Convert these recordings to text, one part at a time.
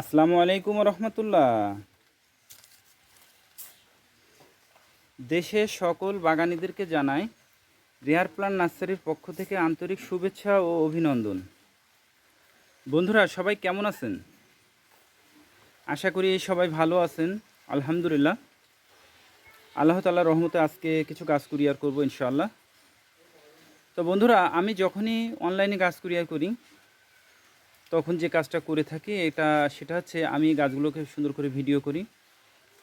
আসসালামু আলাইকুম রহমতুল্লাহ। দেশের সকল বাগানীদেরকে জানাই রেয়ার প্লান নার্সারির পক্ষ থেকে আন্তরিক শুভেচ্ছা ও অভিনন্দন। বন্ধুরা, সবাই কেমন আছেন? আশা করি সবাই ভালো আছেন, আলহামদুলিল্লাহ। আল্লাহ তাল্লাহ রহমতে আজকে কিছু গাছ কুরিয়ার করব ইনশাআল্লাহ। তো বন্ধুরা, আমি যখনই অনলাইনে গাছ কুরিয়ার করি তখন যে কাজটা করে থাকি, এটা সেটা হচ্ছে আমি গাছগুলোকে সুন্দর করে ভিডিও করি।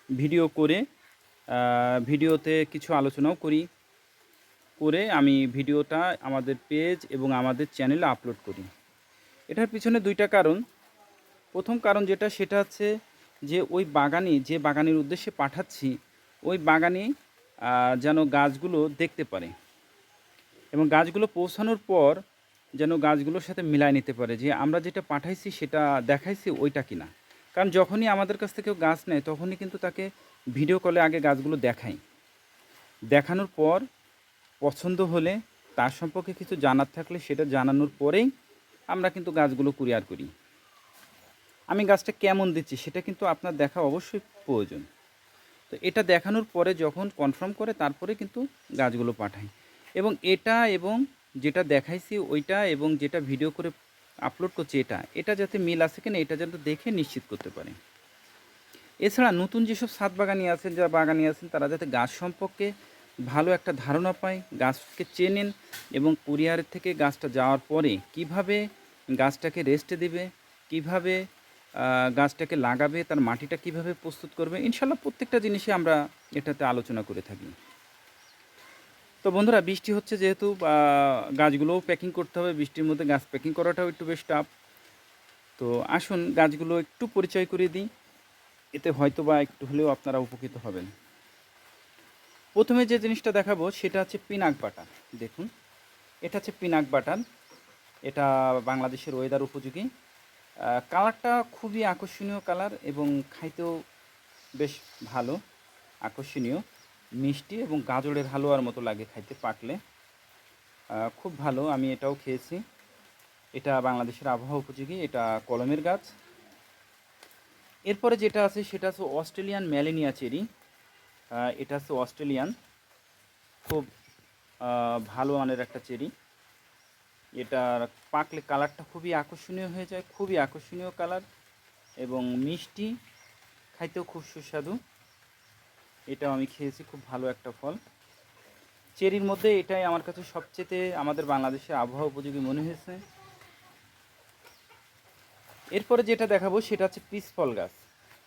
ভিডিও করে ভিডিওতে কিছু আলোচনাও করি। করে আমি ভিডিওটা আমাদের পেজ এবং আমাদের চ্যানেলে আপলোড করি। এটার পিছনে দুইটা কারণ। প্রথম কারণ যেটা, সেটা হচ্ছে যে ওই বাগানে, যে বাগানের উদ্দেশ্যে পাঠাচ্ছি, ওই বাগানে যেন গাছগুলো দেখতে পারে। এবং গাছগুলো পৌঁছানোর পর যেন গাছগুলোর সাথে মিলায় নিতে পারে যে আমরা যেটা পাঠাইছি, সেটা দেখাইছি, ওইটা কিনা। কারণ যখনই আমাদের কাছ থেকে গাছ নেয়, তখনই কিন্তু তাকে ভিডিও কলে আগে গাছগুলো দেখাই। দেখানোর পর পছন্দ হলে তার সম্পর্কে কিছু জানার থাকলে সেটা জানানোর পরেই আমরা কিন্তু গাছগুলো কুরিয়ার করি। আমি গাছটা কেমন দিচ্ছি, সেটা কিন্তু আপনার দেখা অবশ্যই প্রয়োজন। তো এটা দেখানোর পরে যখন কনফার্ম করে, তারপরে কিন্তু গাছগুলো পাঠাই। এবং এটা এবং যেটা দেখাইছি ওইটা এবং যেটা ভিডিও করে আপলোড করছি এটা এটা যাতে মিল আছে কিনা এটা যাতে দেখে নিশ্চিত করতে পারে। এছাড়া নতুন যেসব সাত বাগানি আছেন, যারা বাগানি আছেন, তারা যাতে গাছ সম্পর্কে ভালো একটা ধারণা পায়, গাছকে চেনেন এবং কুরিয়ারের থেকে গাছটা যাওয়ার পরে কীভাবে গাছটাকে রেস্টে দেবে, কীভাবে গাছটাকে লাগাবে, তার মাটিটা কীভাবে প্রস্তুত করবে, ইনশাল্লাহ প্রত্যেকটা জিনিসে আমরা এটাতে আলোচনা করে থাকি। তো বন্ধুরা, বৃষ্টি হচ্ছে যেহেতু গাছগুলোও প্যাকিং করতে হবে। বৃষ্টির মধ্যে গাছ প্যাকিং করাটাও একটু বেশ টাফ তো আসুন, গাছগুলো একটু পরিচয় করে দিই। এতে হয়তো বা একটু হলেও আপনারা উপকৃত হবেন। প্রথমে যে জিনিসটা দেখাবো, সেটা হচ্ছে পিনাক বাটান দেখুন, এটা হচ্ছে পিনাক বাটান এটা বাংলাদেশের ওয়েদার উপযোগী। কালারটা খুবই আকর্ষণীয় কালার এবং খাইতেও বেশ ভালো, আকর্ষণীয়। মিষ্টি এবং গাজরের হালুয়ার মতো লাগে খাইতে পাকলে খুব ভালো, আমি এটাও খেয়েছি। এটা বাংলাদেশের আবহাওয়া উপযোগী, এটা কলমের গাছ। এরপরে যেটা আছে, সেটা হচ্ছে অস্ট্রেলিয়ান ম্যালেনিয়া চেরি। এটা হচ্ছে অস্ট্রেলিয়ান। খুব ভালো মানের একটা চেরি। এটার পাকলে কালারটা খুবই আকর্ষণীয় হয়ে যায়, খুবই আকর্ষণীয় কালার এবং মিষ্টি, খাইতেও খুব সুস্বাদু। এটাও আমি খেয়েছি, খুব ভালো একটা ফল। চেরির মধ্যে এটাই আমার কাছে সবচেয়ে আমাদের বাংলাদেশের আবহাওয়া উপযোগী মনে হয়েছে। এরপরে যেটা দেখাবো সেটা হচ্ছে পিস ফল গাছ।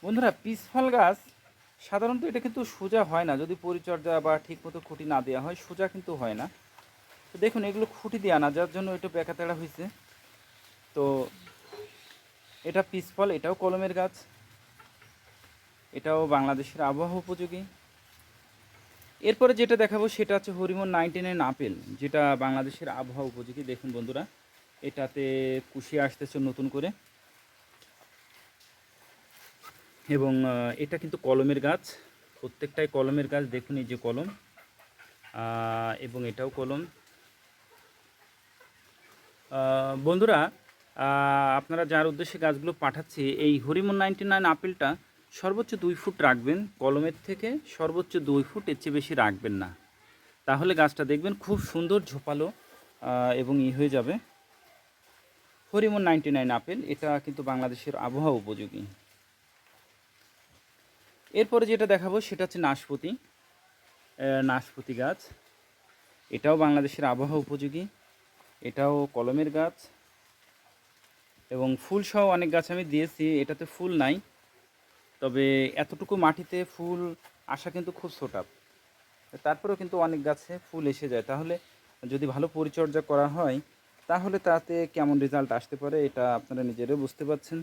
বন্ধুরা পিস ফল গাছ সাধারণত এটা কিন্তু সোজা হয় না। যদি পরিচর্যা বা ঠিকমতো খুঁটি না দেওয়া হয়, সোজা কিন্তু হয় না। তো দেখুন, এগুলো খুঁটি দেওয়া না, যার জন্য এটা বেকাতেড়া হয়েছে। তো এটা পিস ফল এটাও কলমের গাছ। এটাও বাংলাদেশের আবহাওয়া উপযোগী। এরপরে যেটা দেখাবো সেটা হচ্ছে হরিমন নাইনটি নাইন আপেল, যেটা বাংলাদেশের আবহাওয়া উপযোগী। দেখুন বন্ধুরা, এটাতে কুশি আসতেছে নতুন করে। এবং এটা কিন্তু কলমের গাছ, প্রত্যেকটাই কলমের গাছ, দেখুন এই যে কলম। এবং এটাও কলম। বন্ধুরা আপনারা যার উদ্দেশ্যে গাছগুলো পাঠাচ্ছি, এই হরিমন নাইনটি নাইন আপেলটা সর্বোচ্চ দুই ফুট রাখবেন, কলমের থেকে সর্বোচ্চ দুই ফুট এর চেয়ে বেশি রাখবেন না। তাহলে গাছটা দেখবেন খুব সুন্দর ঝোপালো এবং ই হয়ে যাবে। হরিমন নাইনটি নাইন আপেল, এটা কিন্তু বাংলাদেশের আবহাওয়া উপযোগী। এরপরে যেটা দেখাবো সেটা হচ্ছে নাশপতি নাশপতি গাছ। এটাও বাংলাদেশের আবহাওয়া উপযোগী, এটাও কলমের গাছ, এবং ফুল সহ অনেক গাছ আমি দিয়েছি, এটাতে ফুল নাই। তবে এতটুকু মাটিতে ফুল আসা কিন্তু খুব ছোটাপ তারপরেও কিন্তু অনেক গাছে ফুল এসে যায়। তাহলে যদি ভালো পরিচর্যা করা হয়, তাহলে তাতে কেমন রেজাল্ট আসতে পারে এটা আপনারা নিজেরাও বুঝতে পারছেন।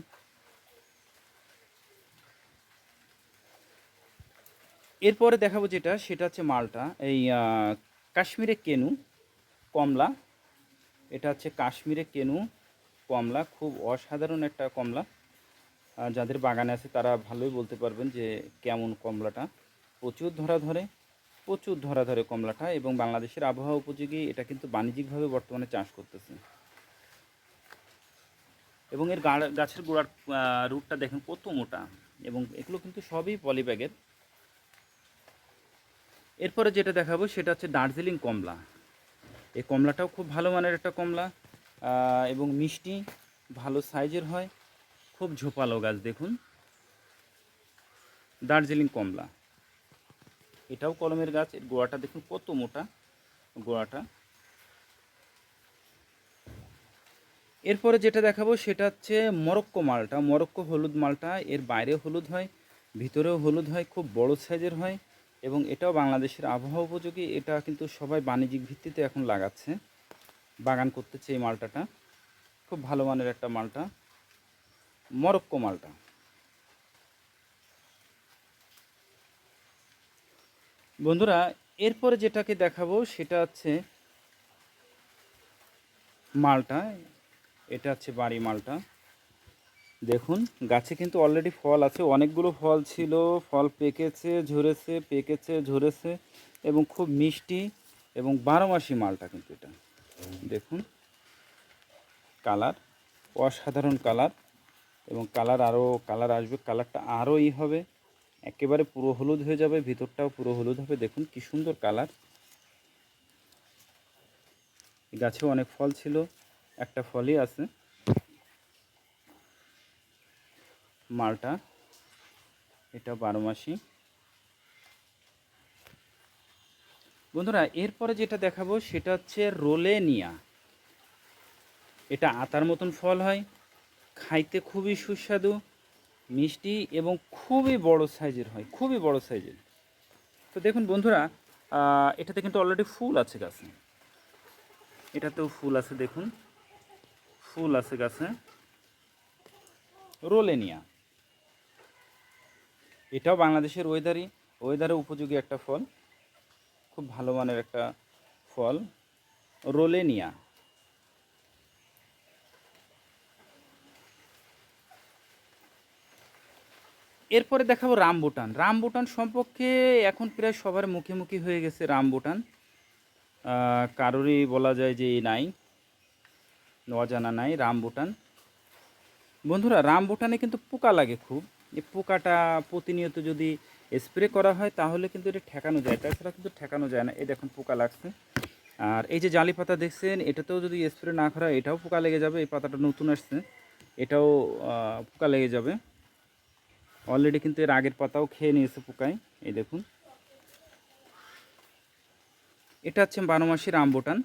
এরপরে দেখাবো যেটা, সেটা হচ্ছে মালটা। এই কাশ্মীরে কেনু, কমলা। এটা হচ্ছে কাশ্মীরে কেনু কমলা, খুব অসাধারণ একটা কমলা। যাদের বাগানে আছে তারা ভালোই বলতে পারবেন যে কেমন কমলাটা। প্রচুর ধরা ধরে, প্রচুর ধরা ধরে কমলাটা এবং বাংলাদেশের আবহাওয়া উপযোগী, এটা কিন্তু বাণিজ্যিকভাবে বর্তমানে চাষ করতেছে। এবং এর গাছের গোড়ার রুটটা দেখেন কত মোটা এবং এগুলো কিন্তু সবই পলিব্যাগের। এরপরে যেটা দেখাবো সেটা হচ্ছে দার্জিলিং কমলা। এই কমলাটাও খুব ভালো মানের একটা কমলা এবং মিষ্টি, ভালো সাইজের হয়। খুব ঝোপালো গাছ দেখুন। দার্জিলিং কমলা। এটাও কলমের গাছ, এর গোড়াটা দেখুন কত মোটা, গোড়াটা। এরপরে যেটা দেখাবো সেটা হচ্ছে মরক্কো মালটা। মরক্কো হলুদ মালটা, এর বাইরে হলুদ হয়, ভিতরেও হলুদ হয়, খুব বড় সাইজের হয় এবং এটাও বাংলাদেশের আবহাওয়া উপযোগী। এটা কিন্তু সবাই বাণিজ্যিক ভিত্তিতে এখন লাগাচ্ছে, বাগান করতেছে এই মালটাটা। খুব ভালো মানের একটা মালটা। মরক্কো মালটা। বন্ধুরা, এরপরে যেটাকে দেখাবো সেটা হচ্ছে মালটা। এটা হচ্ছে বাড়ি মালটা। দেখুন, গাছে কিন্তু অলরেডি ফল আছে। অনেকগুলো ফল ছিল। ফল পেকেছে, ঝরেছে পেকেছে, ঝরেছে এবং খুব মিষ্টি এবং বারো মাসি মালটা কিন্তু এটা। দেখুন, কালার, অসাধারণ কালার। এবং কালার আরও কালার আসবে, কালারটা আরও ই হবে। একেবারে পুরো হলুদ হয়ে যাবে, ভিতরটাও পুরো হলুদ হবে। দেখুন কি সুন্দর কালার। গাছেও অনেক ফল ছিল, একটা ফলই আছে। মালটা, এটা বারো মাসি বন্ধুরা, এরপরে যেটা দেখাবো সেটা হচ্ছে রোলেনিয়া। এটা আতার মতন ফল হয়। খাইতে খুবই সুস্বাদু, মিষ্টি এবং খুবই বড় সাইজের হয়, খুবই বড় সাইজের। তো দেখুন বন্ধুরা এটাতে কিন্তু অলরেডি ফুল আছে গাছে। এটাতেও ফুল আছে দেখুন। ফুল আছে গাছে। রোলেনিয়া। এটাও বাংলাদেশের ওয়েদারই, ওয়েদারে উপযোগী একটা ফল, খুব ভালো মানের একটা ফল, রোলেনিয়া। এরপরে দেখাবো রামবুটান। রামবুটান সম্পর্কে এখন প্রায় সবার মুখে হয়ে গেছে রামবুটান। কারোরই বলা যায় যে নাই, অজানা নাই রামবুটান। বন্ধুরা, রামবুটানে কিন্তু পোকা লাগে খুব। এই পোকাটা প্রতিনিয়ত যদি স্প্রে করা হয়, তাহলে কিন্তু এটা ঠেকানো যায়। তাছাড়া কিন্তু ঠেকানো যায় না। এই দেখুন, পোকা লাগছে। আর এই যে জালি পাতা দেখছেন, এটাতেও যদি স্প্রে না করা এটাও পোকা লেগে যাবে। এই পাতাটা নতুন আসছে, এটাও পোকা লেগে যাবে। অলরেডি কিন্তু এর আগের পাতাও খেয়ে নিয়েছে পোকায় এই দেখুন। এটা হচ্ছে বারো মাসি রামবোটান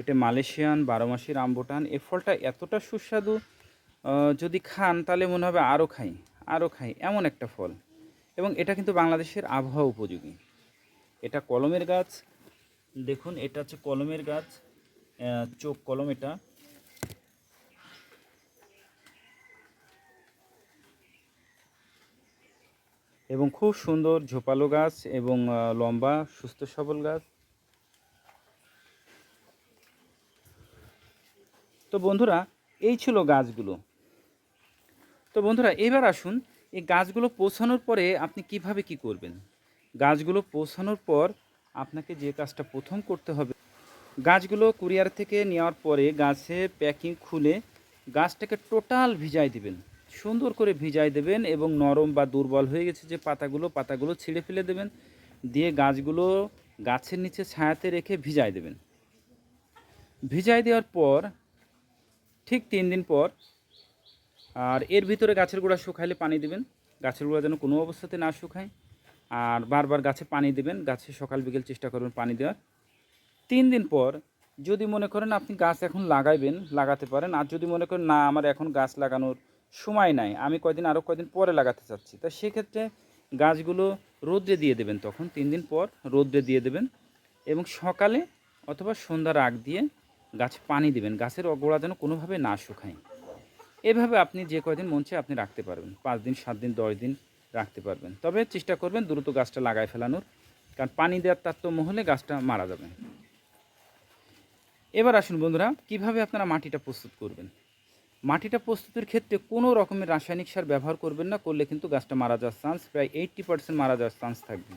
এটা মালয়েশিয়ান বারো মাসি রামবোটান এই ফলটা এতটা সুস্বাদু যদি খান তাহলে মনে হবে আরও খাই আরও খাই, এমন একটা ফল। এবং এটা কিন্তু বাংলাদেশের আবহাওয়া উপযোগী। এটা কলমের গাছ। দেখুন, এটা হচ্ছে কলমের গাছ। চোখ কলম এটা। এবং খুব সুন্দর ঝোপালো গাছ এবং লম্বা, সুস্থ সবল গাছ। তো বন্ধুরা, এই ছিল গাছগুলো। তো বন্ধুরা, এবার আসুন, এই গাছগুলো পৌঁছানোর পরে আপনি কীভাবে কি করবেন? গাছগুলো পৌঁছানোর পর আপনাকে যে কাজটা প্রথম করতে হবে, গাছগুলো কুরিয়ার থেকে নেওয়ার পরে গাছে প্যাকিং খুলে গাছটাকে টোটাল ভিজাই দিবেন। সুন্দর করে ভিজাই দেবেন এবং নরম বা দুর্বল হয়ে গেছে যে পাতাগুলো পাতাগুলো ছিঁড়ে ফেলে দেবেন। দিয়ে গাছগুলো গাছের নিচে ছায়াতে রেখে ভিজাই দেবেন। ভিজাই দেওয়ার পর, ঠিক তিন দিন পর, আর এর ভিতরে গাছের গোড়া শুকাইলে পানি দেবেন। গাছের গোড়া যেন কোনো অবস্থাতে না শুকায়। আর বারবার গাছে পানি দেবেন। গাছে সকাল বিকেল চেষ্টা করবেন পানি দেওয়ার। তিন দিন পর, যদি মনে করেন আপনি গাছ এখন লাগাইবেন, লাগাতে পারেন। আর যদি মনে করেন, না, আমার এখন গাছ লাগানোর সময় নাই, আমি কয়দিন আরও কয়দিন পরে লাগাতে চাচ্ছি। তা সেক্ষেত্রে গাছগুলো রোদ্রে দিয়ে দেবেন তখন, তিন দিন পর রোদ্রে দিয়ে দেবেন এবং সকালে অথবা সন্ধ্যার আগ দিয়ে গাছ পানি দেবেন, গাছের অগোড়া যেন কোনোভাবে না শুকায়। এভাবে আপনি যে কয়দিন মন আপনি রাখতে পারবেন, পাঁচ দিন, সাত দিন, দশ দিন রাখতে পারবেন। তবে চেষ্টা করবেন দ্রুত গাছটা লাগায় ফেলানোর, কারণ পানি দেওয়ার তারতম্য হলে গাছটা মারা যাবে। এবার আসুন বন্ধুরা, কীভাবে আপনারা মাটিটা প্রস্তুত করবেন? মাটিটা প্রস্তুতির ক্ষেত্রে কোনো রকমের রাসায়নিক সার ব্যবহার করবেন না, করলে কিন্তু গাছটা মারা যাওয়ার চান্স প্রায় এইট্টি পার্সেন্ট মারা যাওয়ার চান্স থাকবে।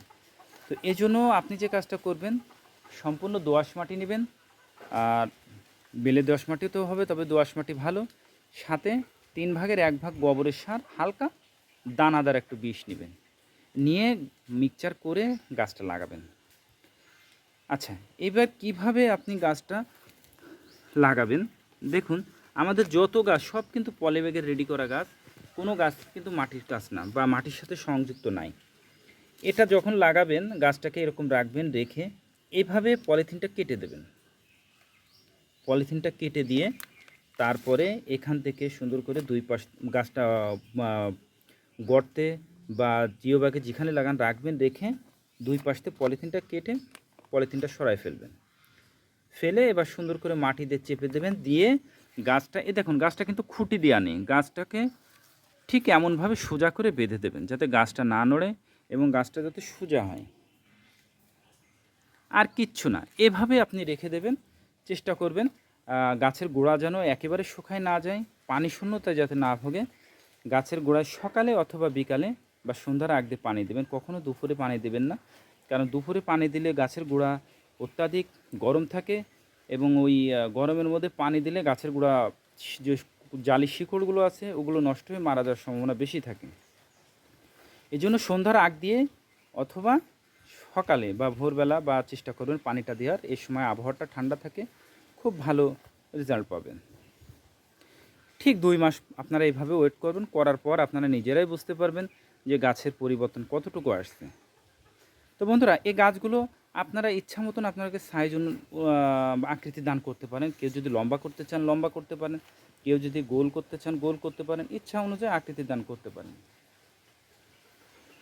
তো এজন্য আপনি যে কাজটা করবেন, সম্পূর্ণ দোআঁশ মাটি নেবেন, আর বেলে দোয়াশ মাটি তো হবে, তবে দোআঁশ মাটি ভালো। সাথে তিন ভাগের এক ভাগ গোবরের সার, হালকা দানাদার একটু বিষ নেবেন। নিয়ে মিক্সচার করে গাছটা লাগাবেন। আচ্ছা এবার কীভাবে আপনি গাছটা লাগাবেন? দেখুন আমাদের যত গাছ, সব কিন্তু পলিব্যাগের রেডি করা গাছ। কোনো গাছ কিন্তু মাটির গাছ না বা মাটির সাথে সংযুক্ত নাই। এটা যখন লাগাবেন, গাছটাকে এরকম রাখবেন, রেখে এভাবে পলিথিনটা কেটে দেবেন। পলিথিনটা কেটে দিয়ে তারপরে এখান থেকে সুন্দর করে দুই পাশ গাছটা গর্তে বা জিও ব্যাগে যেখানে লাগান রাখবেন, রেখে দুই পাশতে পলিথিনটা কেটে পলিথিনটা সরাই ফেলবেন। ফেলে এবার সুন্দর করে মাটি দিয়ে চেপে দেবেন, দিয়ে গাছটা, এ দেখুন, গাছটা কিন্তু খুঁটি দেওয়া নেই। গাছটাকে ঠিক এমনভাবে সোজা করে বেঁধে দেবেন, যাতে গাছটা না নড়ে এবং গাছটা যাতে সোজা হয়। আর কিচ্ছু না, এভাবে আপনি রেখে দেবেন, চেষ্টা করবেন গাছের গোড়া যেন একেবারে শুকায় না যায়, পানি শূন্যতায় যাতে না ভোগে। গাছের গোড়ায় সকালে অথবা বিকালে বা সন্ধ্যার আগ দিয়ে পানি দেবেন কখনও দুপুরে পানি দেবেন না। কারণ দুপুরে পানি দিলে গাছের গোড়া অত্যাধিক গরম থাকে এবং ওই গরমের মধ্যে পানি দিলে গাছের গোড়া যে জালি শিকড়গুলো আছে, ওগুলো নষ্ট হয়ে মারা যাওয়ার সম্ভাবনা বেশি থাকে। এই জন্য সন্ধ্যার আগ দিয়ে অথবা সকালে বা ভোরবেলা বা চেষ্টা করবেন পানিটা দেওয়ার। এই সময় আবহাওয়াটা ঠান্ডা থাকে, খুব ভালো রেজাল্ট পাবেন। ঠিক দুই মাস আপনারা এইভাবে ওয়েট করবেন করার পর আপনারা নিজেরাই বুঝতে পারবেন যে গাছের পরিবর্তন কতটুকু আসছে। তো বন্ধুরা, এই গাছগুলো আপনারা ইচ্ছা মতন আপনাকে সাইজ অনু- আকৃতি দান করতে পারেন। কেউ যদি লম্বা করতে চান, লম্বা করতে পারেন। কেউ যদি গোল করতে চান, গোল করতে পারেন। ইচ্ছা অনুযায়ী আকৃতি দান করতে পারেন।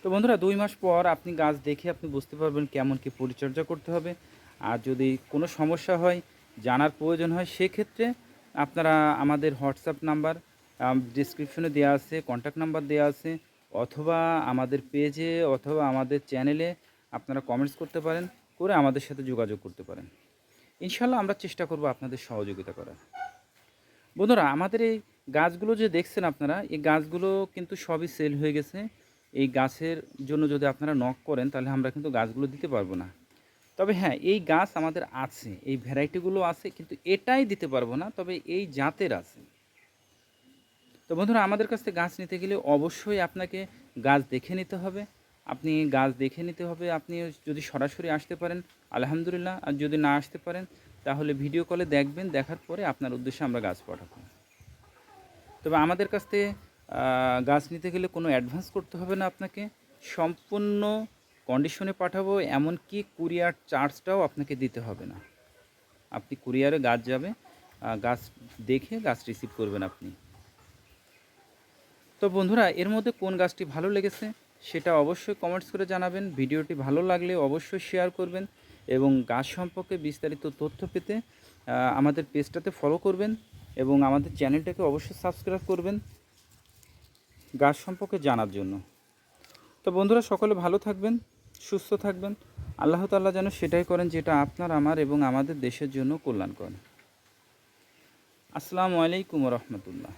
তো বন্ধুরা, দুই মাস পর আপনি গাছ দেখে আপনি বুঝতে পারবেন কেমন কি পরিচর্যা করতে হবে। আর যদি কোনো সমস্যা হয়, জানার প্রয়োজন হয়, সেক্ষেত্রে আপনারা আমাদের হোয়াটসঅ্যাপ নাম্বার ডিসক্রিপশনে দেওয়া আছে কন্ট্যাক্ট নাম্বার দেওয়া আছে, অথবা আমাদের পেজে অথবা আমাদের চ্যানেলে আপনারা কমেন্টস করতে পারেন। করে আমাদের সাথে যোগাযোগ করতে পারেন। ইনশাল্লাহ আমরা চেষ্টা করব আপনাদের সহযোগিতা করার। বন্ধুরা, আমাদের এই গাছগুলো যে দেখছেন আপনারা, এই গাছগুলো কিন্তু সবই সেল হয়ে গেছে। এই গাছের জন্য যদি আপনারা নক করেন, তাহলে আমরা কিন্তু গাছগুলো দিতে পারব না। তবে হ্যাঁ এই গাছ আমাদের আছে, এই ভ্যারাইটিগুলো আছে, কিন্তু এটাই দিতে পারব না, তবে এই জাতের আছে। তো বন্ধুরা, আমাদের কাছ থেকে গাছ নিতে গেলে অবশ্যই আপনাকে গাছ দেখে নিতে হবে। আপনি গাছ দেখে নিতে হবে, আপনি যদি সরাসরি আসতে পারেন, আলহামদুলিল্লাহ, আর যদি না আসতে পারেন, তাহলে ভিডিও কলে দেখবেন, দেখার পরে আপনার উদ্দেশ্যে আমরা গাছ পাঠাবো। তবে আমাদের কাছ থেকে গাছ নিতে গেলে কোনো অ্যাডভান্স করতে হবে না আপনাকে। সম্পূর্ণ কন্ডিশনে পাঠাবো, এমনকি কুরিয়ার চার্জটাও আপনাকে দিতে হবে না। আপনি কুরিয়ারে গাছ যাবে গাছ দেখে গাছ রিসিভ করবেন আপনি। তো বন্ধুরা, এর মধ্যে কোন গাছটি ভালো লেগেছে? সেটা অবশ্যই কমেন্টস করে জানাবেন। ভিডিওটি ভালো লাগলে অবশ্যই শেয়ার করবেন এবং গাছ সম্পর্কে বিস্তারিত তথ্য পেতে আমাদের পেজটাতে ফলো করবেন এবং আমাদের চ্যানেলটাকে অবশ্যই সাবস্ক্রাইব করবেন গাছ সম্পর্কে জানার জন্য। তো বন্ধুরা, সকলে ভালো থাকবেন, সুস্থ থাকবেন। আল্লাহ তাল্লাহ যেন সেটাই করেন যেটা আপনার, আমার এবং আমাদের দেশের জন্য কল্যাণ করেন আসসালামু আলাইকুম রহমতুল্লাহ।